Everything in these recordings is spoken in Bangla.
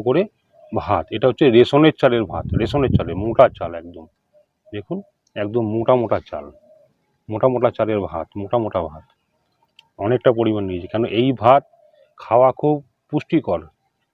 করে ভাত। এটা হচ্ছে রেশনের চালের ভাত, রেশনের চালের মোটা চাল একদম। দেখুন, একদম মোটা মোটা চাল। মোটা মোটা চালের ভাত, মোটা মোটা ভাত। অনেকটা পরিমাণ নিয়েছি। কেন, এই ভাত খাওয়া খুব পুষ্টিকর।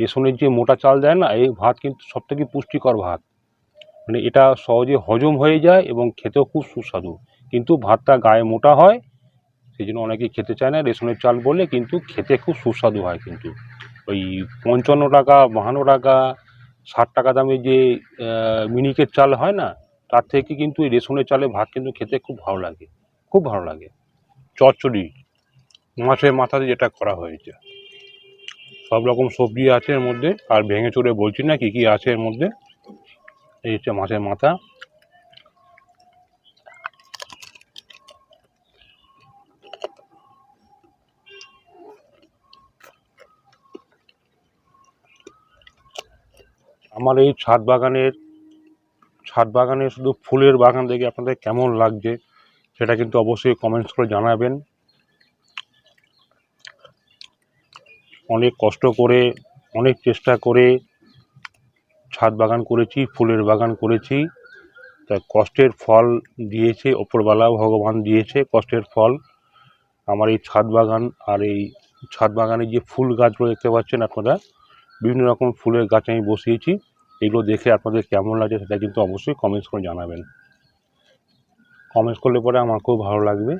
রেশনের যে মোটা চাল দেয় না, এই ভাত কিন্তু সবথেকে পুষ্টিকর ভাত। মানে এটা সহজে হজম হয়ে যায় এবং খেতেও খুব সুস্বাদু। কিন্তু ভাতটা গায়ে মোটা হয়, সেই জন্য অনেকেই খেতে চায় না। রেশনের চাল বললে কিন্তু খেতে খুব সুস্বাদু হয় কিন্তু। ওই পঞ্চান্ন টাকা, বাহান্ন টাকা, ষাট টাকা দামে যে মিনিকেট চাল হয় না, তার থেকে কিন্তু এই রেশনের চালে ভাত কিন্তু খেতে খুব ভালো লাগে, খুব ভালো লাগে। চচ্চড়ি, মাছের মাথাতে যেটা করা হয়েছে। সব রকম সবজি আছে এর মধ্যে, আর ভেঙে চড়ে বলছি না কী কী আছে এর মধ্যে, এই হচ্ছে মাছের মাথা। আমার এই ছাদ বাগানের, ছাদ বাগানে শুধু ফুলের বাগান দেখে আপনাদের কেমন লাগছে সেটা কিন্তু অবশ্যই কমেন্টস করে জানাবেন। অনেক কষ্ট করে, অনেক চেষ্টা করে ছাদ বাগান করেছি, ফুলের বাগান করেছি। তা কষ্টের ফল দিয়েছে ওপরওয়ালা ভগবান দিয়েছে কষ্টের ফল। আমার এই ছাদ বাগান আর এই ছাদ বাগানে যে ফুল গাছগুলো দেখতে পাচ্ছেন আপনারা, বিভিন্ন রকম ফুলের গাছ আমি বসিয়েছি। এগুলো দেখে আপনাদের কেমন লাগছে সেটা কিন্তু অবশ্যই কমেন্টস করে জানাবেন। কমেন্টস করলে পরে আমার খুব ভালো লাগবে।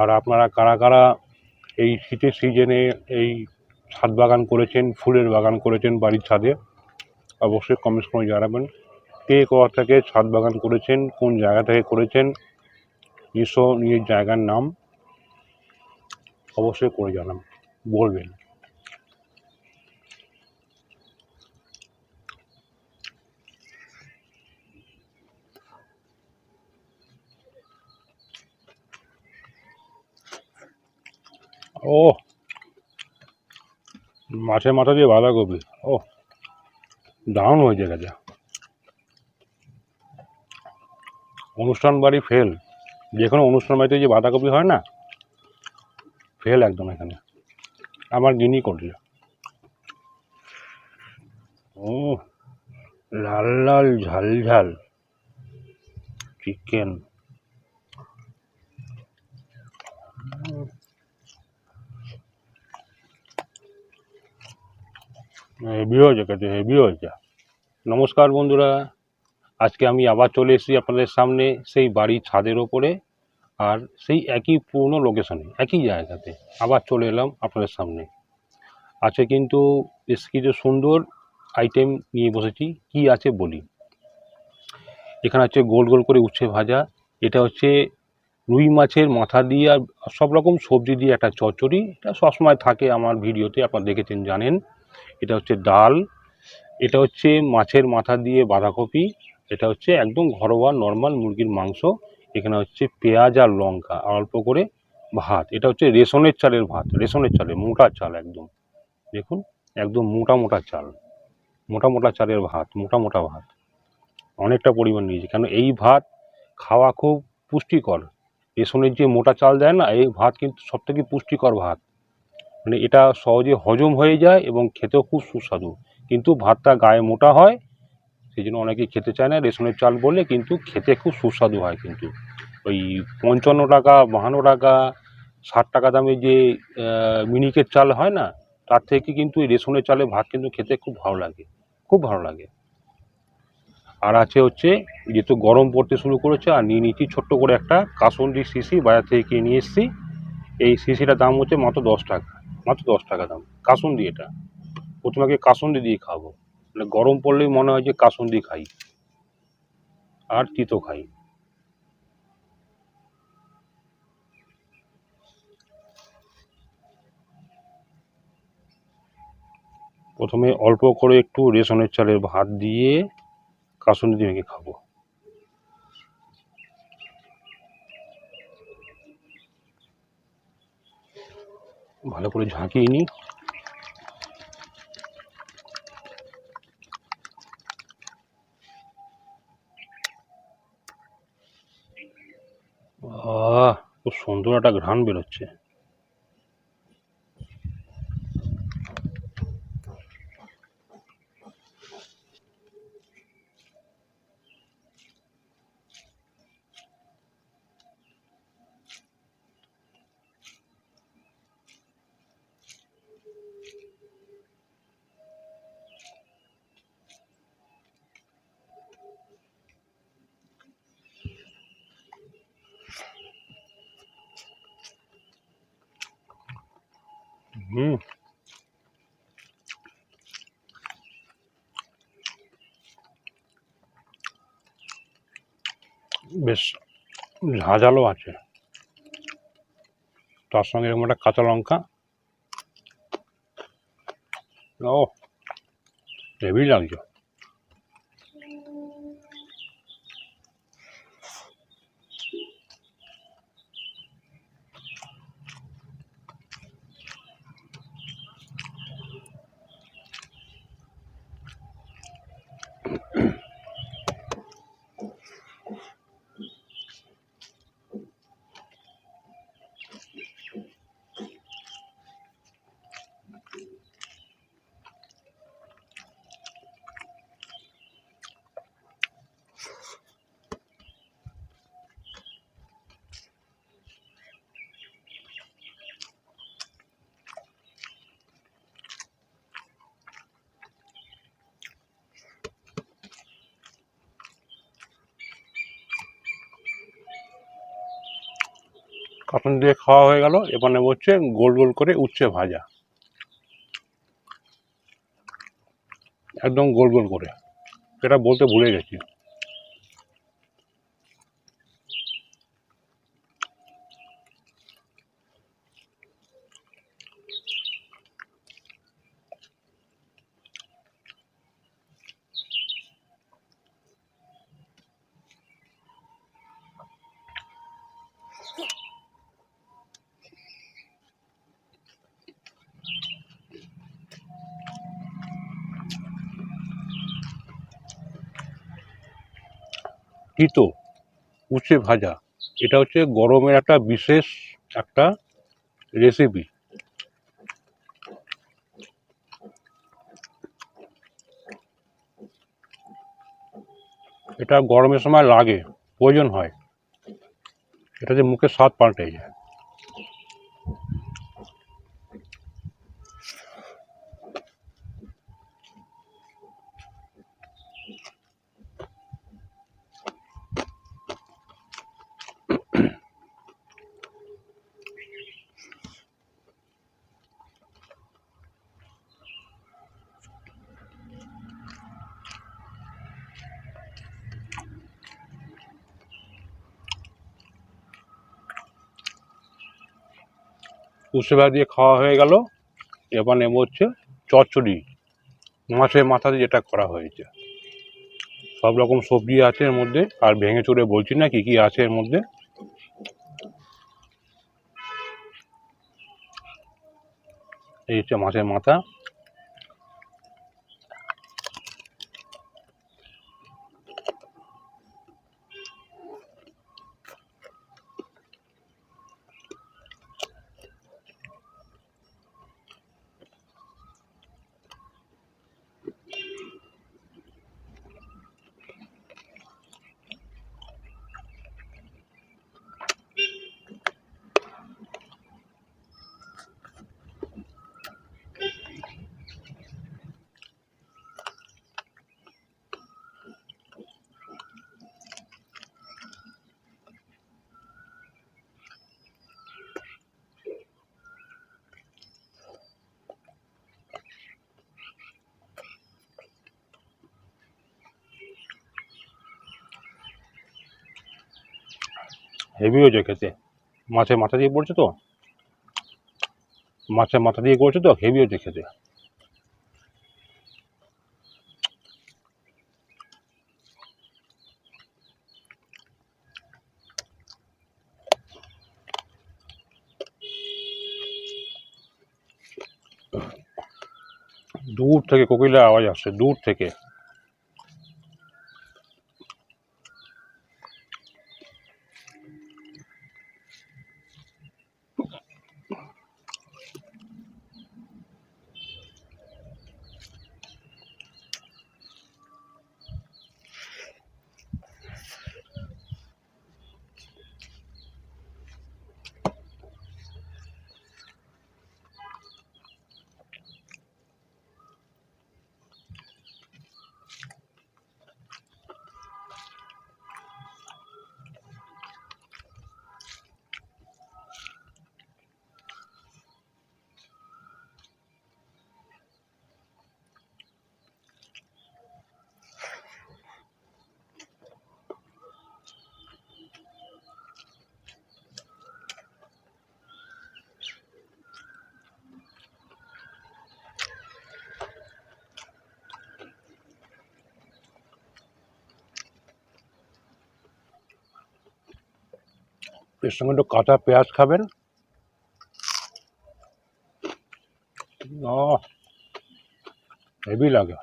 আর আপনারা কারা কারা এই শীতের সিজনে এই ছাদ বাগান করেছেন, ফুলের বাগান করেছেন বাড়ির ছাদে, অবশ্যই কমেন্টস করে জানাবেন। কে থেকে ছাদ বাগান করেছেন, কোন জায়গা থেকে করেছেন নিজস্ব নিজের জায়গার নাম অবশ্যই করে জানান, বলবেন। ও মাছের মাথা দিয়ে বাঁধাকপি ও দারুণ হয়েছে গেছে অনুষ্ঠান বাড়ি ফেল যে কোনো অনুষ্ঠান বাড়িতে যে বাঁধাকপি হয় না ফেল একদম এখানে। আমার গিনি করছে ও লাল লাল ঝাল ঝাল। চিকেন হেভি হয়েছে খেতে, হেভি হয়েছে। নমস্কার বন্ধুরা। আজকে আমি আবার চলে এসেছি আপনাদের সামনে সেই বাড়ির ছাদের ওপরে, আর সেই একই পুরনো লোকেশনে একই জায়গাতে। আবার চলে এলাম আপনাদের সামনে। আছে কিন্তু বেশ কিছু সুন্দর আইটেম নিয়ে বসেছি। কি আছে বলি? এখানে হচ্ছে গোল গোল করে উচ্ছে ভাজা। এটা হচ্ছে রুই মাছের মাথা দিয়ে আর সব রকম সবজি দিয়ে একটা চচ্চড়ি। এটা সবসময় থাকে আমার ভিডিওতে, আপনারা দেখেছেন, জানেন। এটা হচ্ছে ডাল। এটা হচ্ছে মাছের মাথা দিয়ে বাঁধাকপি। এটা হচ্ছে একদম ঘরোয়া নর্মাল মুরগির মাংস। এখানে হচ্ছে পেঁয়াজ আর লঙ্কা, আর অল্প করে ভাত। এটা হচ্ছে রেশনের চালের ভাত, রেশনের চালের মোটা চাল একদম। দেখুন, একদম মোটা মোটা চাল, মোটা মোটা চালের ভাত, মোটা মোটা ভাত। অনেকটা পরিমাণ নিয়েছি, কেন এই ভাত খাওয়া খুব পুষ্টিকর। রেশনের যে মোটা চাল দেয় না, এই ভাত কিন্তু সবথেকে পুষ্টিকর ভাত। মানে এটা সহজে হজম হয়ে যায় এবং খেতেও খুব সুস্বাদু। কিন্তু ভাতটা গায়ে মোটা হয় সেই জন্য অনেকেই খেতে চায় না রেশনের চাল বললে কিন্তু খেতে খুব সুস্বাদু হয় কিন্তু। ওই পঞ্চান্ন টাকা বাহান্ন টাকা ষাট টাকা দামে যে আহ, মিনিকেট চাল হয় না তার থেকে কিন্তু এই রেশনের চালে ভাত কিন্তু খেতে খুব ভালো লাগে খুব ভালো লাগে। আর আছে হচ্ছে যেহেতু গরম পড়তে শুরু করেছে আর নিয়ে নিচ্ছি ছোট্ট করে একটা কাসন্দি শিশি বাজার থেকে কিনে নিয়ে এসেছি। এই শিশিটার দাম হচ্ছে মাত্র দশ টাকা মাত্র দশ টাকা দাম কাসন্দি এটা। প্রথমে কাসন্দি দিয়ে খাব। মানে গরম পড়লেই মনে হয় যে কাসন্দি খাই। আর তিতো খাই। প্রথমে অল্প করে একটু রেশনের চালের ভাত দিয়ে কাসন্দি মেখে খাব। ভালো করে ঝাঁকিয়ে নিই আহ খুব সুন্দর একটা ঘ্রাণ বেরোচ্ছে। হুম বেশ ঝাঁঝালো আছে। তার সঙ্গে এরকম একটা কাঁচা লঙ্কা। ও হেভি লাগছে। কাটন দিয়ে খাওয়া হয়ে গেল। এবার নেব হচ্ছে গোল গোল করে উচ্ছে ভাজা। একদম গোল গোল করে। এটা বলতে ভুলে গেছি। তিতো উচ্ছে ভাজা। এটা হচ্ছে গরমের একটা বিশেষ একটা রেসিপি এটা গরমের সময় লাগে, প্রয়োজন হয়। এটা যে মুখে স্বাদ পাল্টে যায়। উচ্ছে দিয়ে খাওয়া হয়ে গেল। এবার নেব হচ্ছে চচ্চড়ি। মাছের মাথা দিয়ে যেটা করা হয়েছে। সব রকম সবজি আছে এর মধ্যে। আর ভেঙে চড়ে বলছি না কী কী আছে এর মধ্যে। এই হচ্ছে মাছের মাথা। হেভি হয়েছে খেতে। মাছের মাথা দিয়ে পড়ছে তো? মাছের মাথা দিয়ে করছে তো? হেভি হয়েছে খেতে। দূর থেকে কোকিলের আওয়াজ আসছে, দূর থেকে। এর সঙ্গে একটু কাঁচা পেঁয়াজ খাবেন। হেভি লাগে।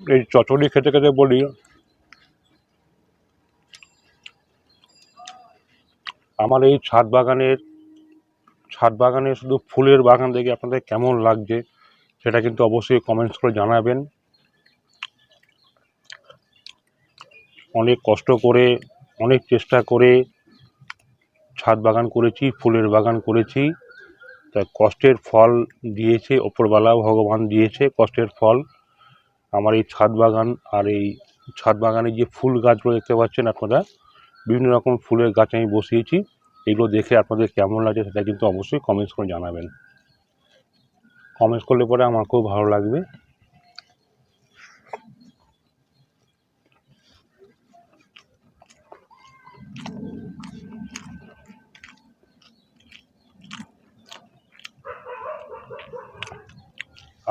এই চচড়ি খেতে খেতে বলি। আমার এই ছাদ বাগানের, ছাদ বাগানে শুধু ফুলের বাগান দেখে আপনাদের কেমন লাগছে, সেটা কিন্তু অবশ্যই কমেন্টস করে জানাবেন। অনেক কষ্ট করে, অনেক চেষ্টা করে ছাদ বাগান করেছি, ফুলের বাগান করেছি। তা কষ্টের ফল দিয়েছে ওপরবেলা ভগবান দিয়েছে কষ্টের ফল। আমার এই ছাদ বাগান আর এই ছাদ বাগানে যে ফুল গাছগুলো দেখতে পাচ্ছেন আপনারা, বিভিন্ন রকম ফুলের গাছ আমি বসিয়েছি। এগুলো দেখে আপনাদের কেমন লাগছে সেটা কিন্তু অবশ্যই কমেন্টস করে জানাবেন। কমেন্টস করলে পরে আমার খুব ভালো লাগবে।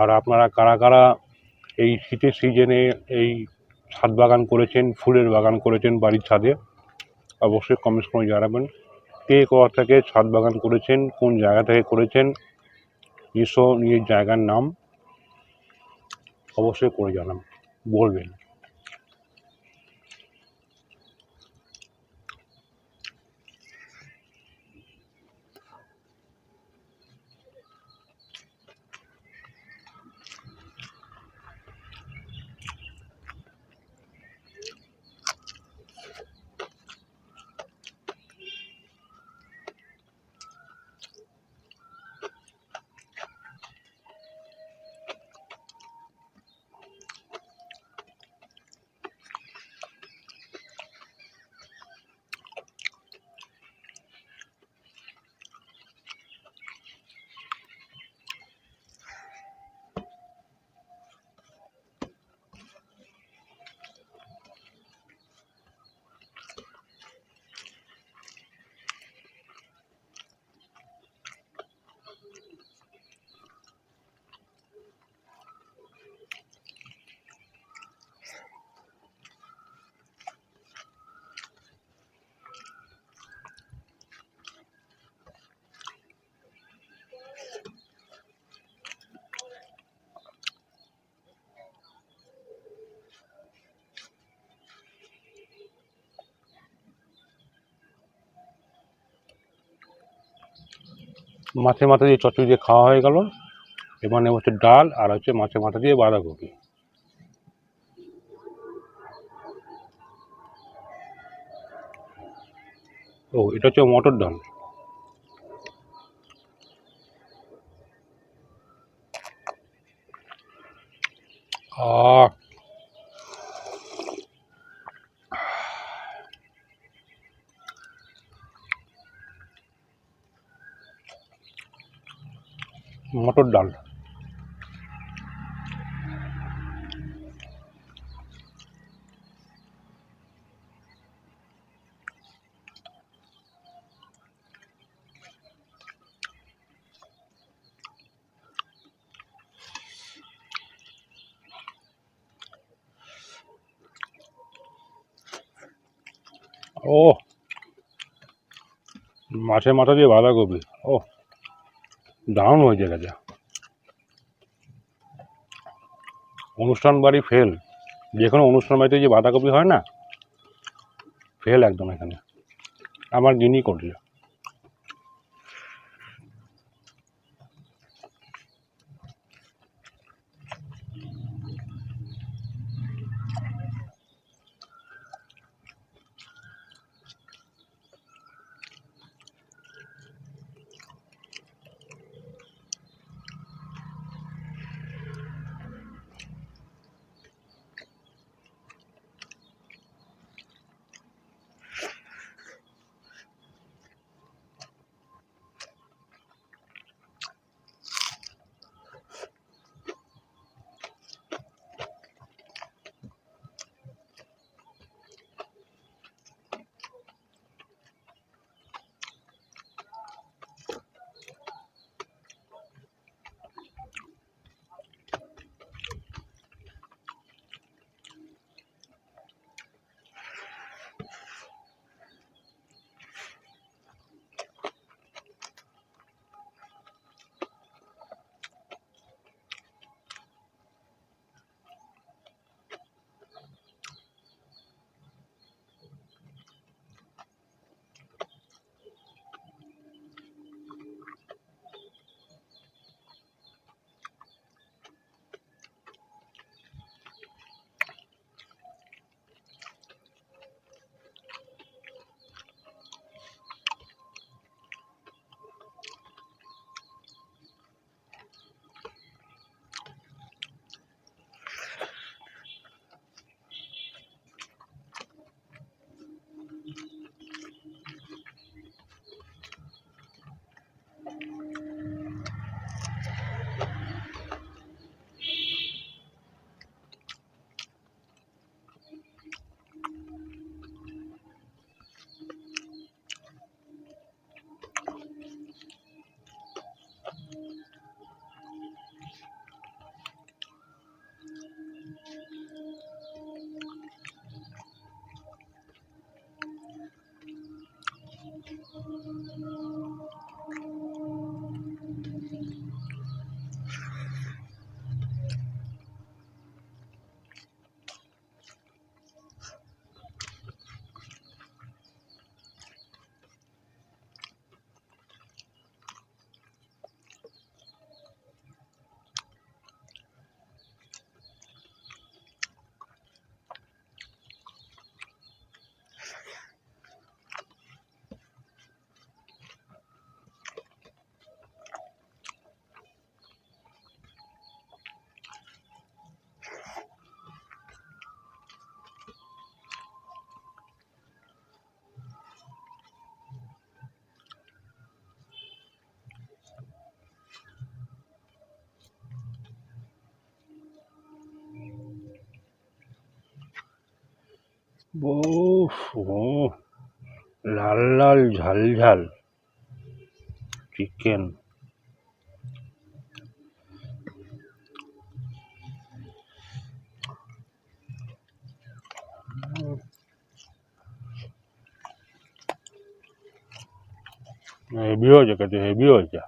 আর আপনারা কারা কারা এই শীতের সিজনে এই ছাদ বাগান করেছেন, ফুলের বাগান করেছেন বাড়ির ছাদে। অবশ্যই কমেন্টস করে জানাবেন। কে কোথা থেকে ছাদ বাগান করেছেন, কোন জায়গা থেকে করেছেন নিজস্ব নিজের জায়গার নাম অবশ্যই করে জানাবেন, বলবেন। মাছে মাথা দিয়ে চচ্চড়ি দিয়ে খাওয়া হয়ে গেল। এবার নেব হচ্ছে ডাল আর হচ্ছে মাছের মাথা দিয়ে বাঁধাকপি। ও, এটা হচ্ছে মটর ডাল। আহ মটর ডাল। ও মাছের মাথা দিয়ে বাঁধাকপি ও দারুণ হয়েছে গেছে। অনুষ্ঠান বাড়ি ফেল যে কোনো অনুষ্ঠান বাড়িতে যে বাঁধাকপি হয় না ফেল একদম এখানে। আমার গিনি করছে উফ ও লাল লাল ঝাল ঝাল চিকেন হেভি হয়েছে খেতে হেভি হয়েছে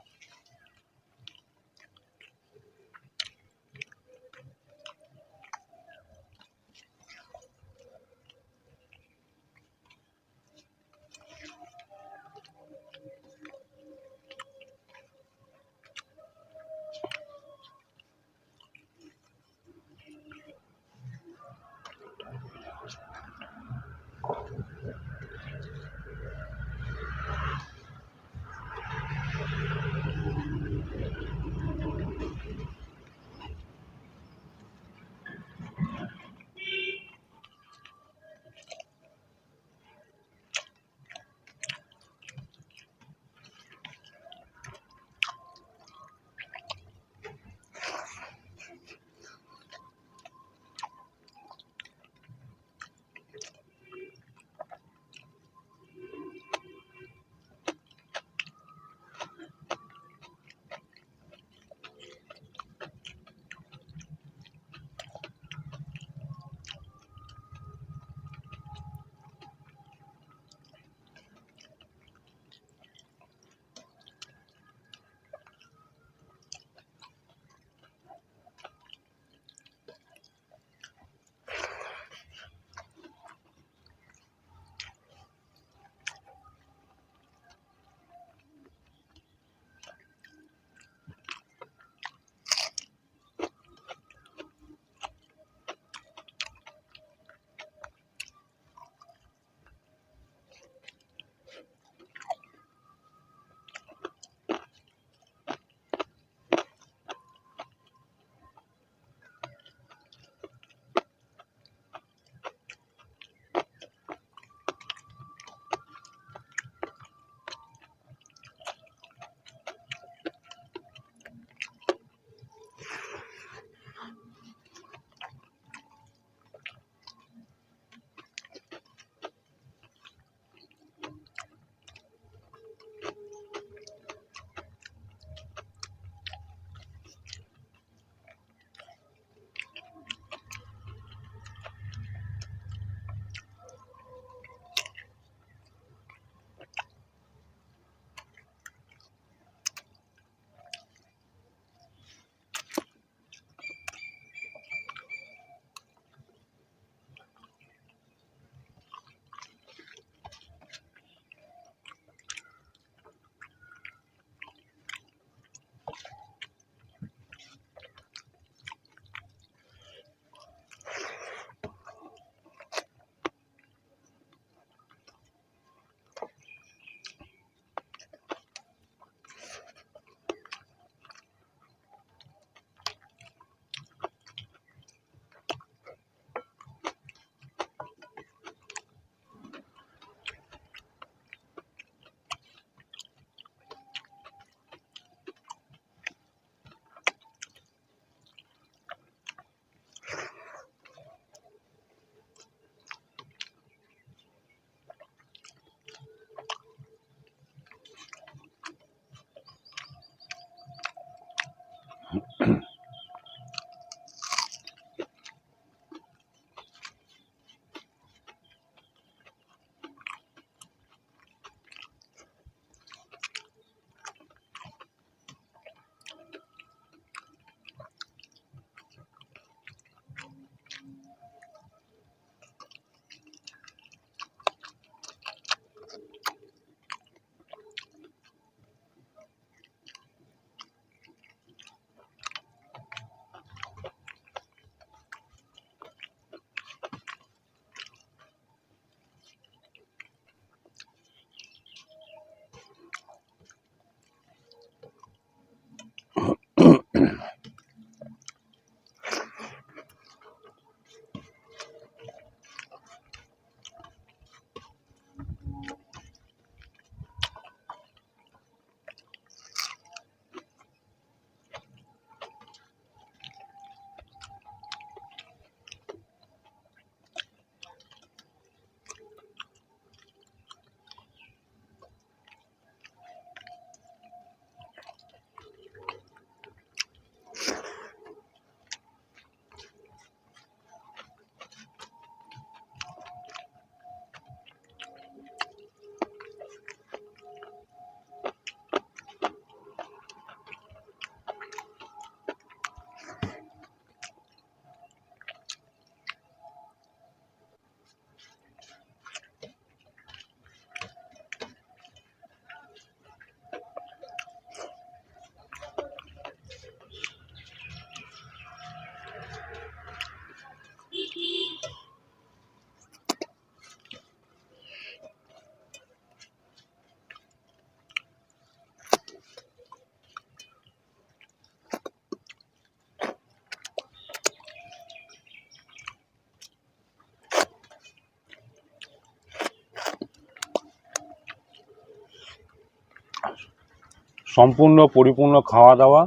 সম্পূর্ণ, পরিপূর্ণ খাওয়া দাওয়া।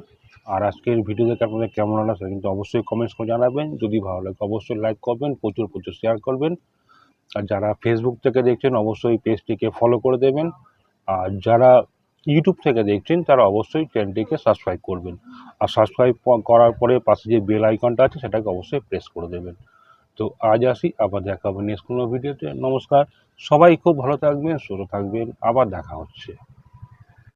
আর আজকের ভিডিও দেখে আপনাদের কেমন লাগল সেটা কিন্তু অবশ্যই কমেন্টস করে জানাবেন। যদি ভালো লাগে অবশ্যই লাইক করবেন, প্রচুর প্রচুর শেয়ার করবেন। আর যারা ফেসবুক থেকে দেখছেন, অবশ্যই পেজটিকে ফলো করে দেবেন। আর যারা ইউটিউব থেকে দেখছেন, তারা অবশ্যই চ্যানেলটিকে সাবস্ক্রাইব করবেন। আর সাবস্ক্রাইব করার পরে পাশে যে বেল আইকনটা আছে, সেটাকে অবশ্যই প্রেস করে দেবেন। তো আজ আসি, আবার দেখা হবে নেক্সট কোনো ভিডিওতে নমস্কার। সবাই খুব ভালো থাকবেন, সুস্থ থাকবেন। আবার দেখা হচ্ছে।